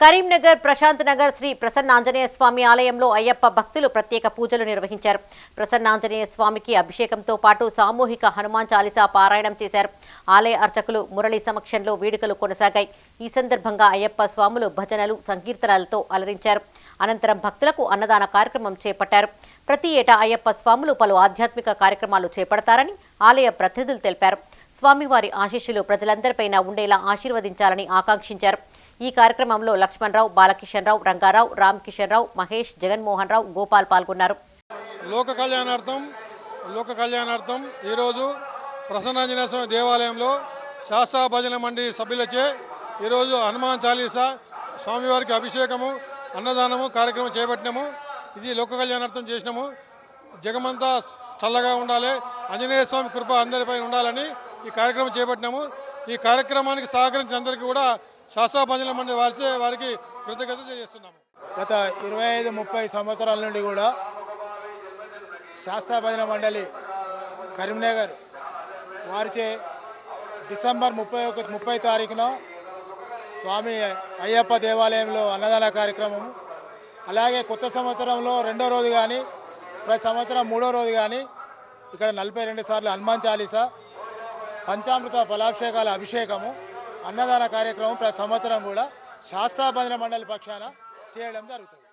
కరీంనగర్ ప్రశాంత్ నగర్ శ్రీ ప్రసన్నాంజనేయ స్వామి ఆలయంలో అయ్యప్ప భక్తులు ప్రత్యేక పూజలు నిర్వహించారు. ప్రసన్నాంజనేయ స్వామికి అభిషేకంతో పాటు సామూహిక హనుమాన్ చాలీసా పారాయణం చేశారు. ఆలయ అర్చకులు మురళి సమక్షంలో వేడుకలు కొనసాగాయి. ఈ సందర్భంగా అయ్యప్ప స్వాములు భజనలు సంకీర్తనలతో అలరించారు. అనంతరం భక్తులకు అన్నదాన కార్యక్రమం చేపట్టారు. ప్రతి ఏటా అయ్యప్ప స్వాములు పలు ఆధ్యాత్మిక కార్యక్రమాలు చేపడతారని ఆలయ ప్రతినిధులు తెలిపారు. స్వామివారి ఆశీస్సులు ప్రజలందరిపైన ఉండేలా ఆశీర్వదించాలని ఆకాంక్షించారు. ఈ కార్యక్రమంలో లక్ష్మణరావు బాలకిషన్ రావు రంగారావు రామ్ కిషన్ రావు మహేష్ జగన్మోహన్ రావు గోపాల్ పాల్గొన్నారు. లోక కళ్యాణార్థం లోక కళ్యాణార్థం ఈరోజు ప్రసన్నాంజనేయ స్వామి దేవాలయంలో శాస్త్ర భజన మండలి సభ్యులచే ఈరోజు హనుమాన్ చాలీసా స్వామివారికి అభిషేకము అన్నదానము కార్యక్రమం చేపట్టినాము. ఇది లోక కళ్యాణార్థం చేసినాము. జగమంతా చల్లగా ఉండాలి. ఆంజనేయ స్వామి కృప అందరిపై ఉండాలని ఈ కార్యక్రమం చేపట్టినాము. ఈ కార్యక్రమానికి సహకరించిన అందరికీ కూడా శాస్త్ర మండలి వారిచే వారికి కృతజ్ఞత చేస్తున్నాము గత ఇరవై ఐదు ముప్పై సంవత్సరాల నుండి కూడా శాస్త్ర భజన మండలి కరీంనగర్ వారిచే డిసెంబర్ ముప్పై ఒక ముప్పై తారీఖున స్వామి అయ్యప్ప దేవాలయంలో అన్నదాన కార్యక్రమం అలాగే కొత్త సంవత్సరంలో రెండో రోజు కానీ ప్రతి సంవత్సరం మూడో రోజు కానీ ఇక్కడ నలభై రెండు సార్లు హనుమాన్ చాలీసా పంచామృత ఫలాభిషేకాల అభిషేకము అన్నదాన కార్యక్రమం ప్రతి సంవత్సరం కూడా శాస్త్రాబంధన మండలి పక్షాన చేయడం జరుగుతుంది.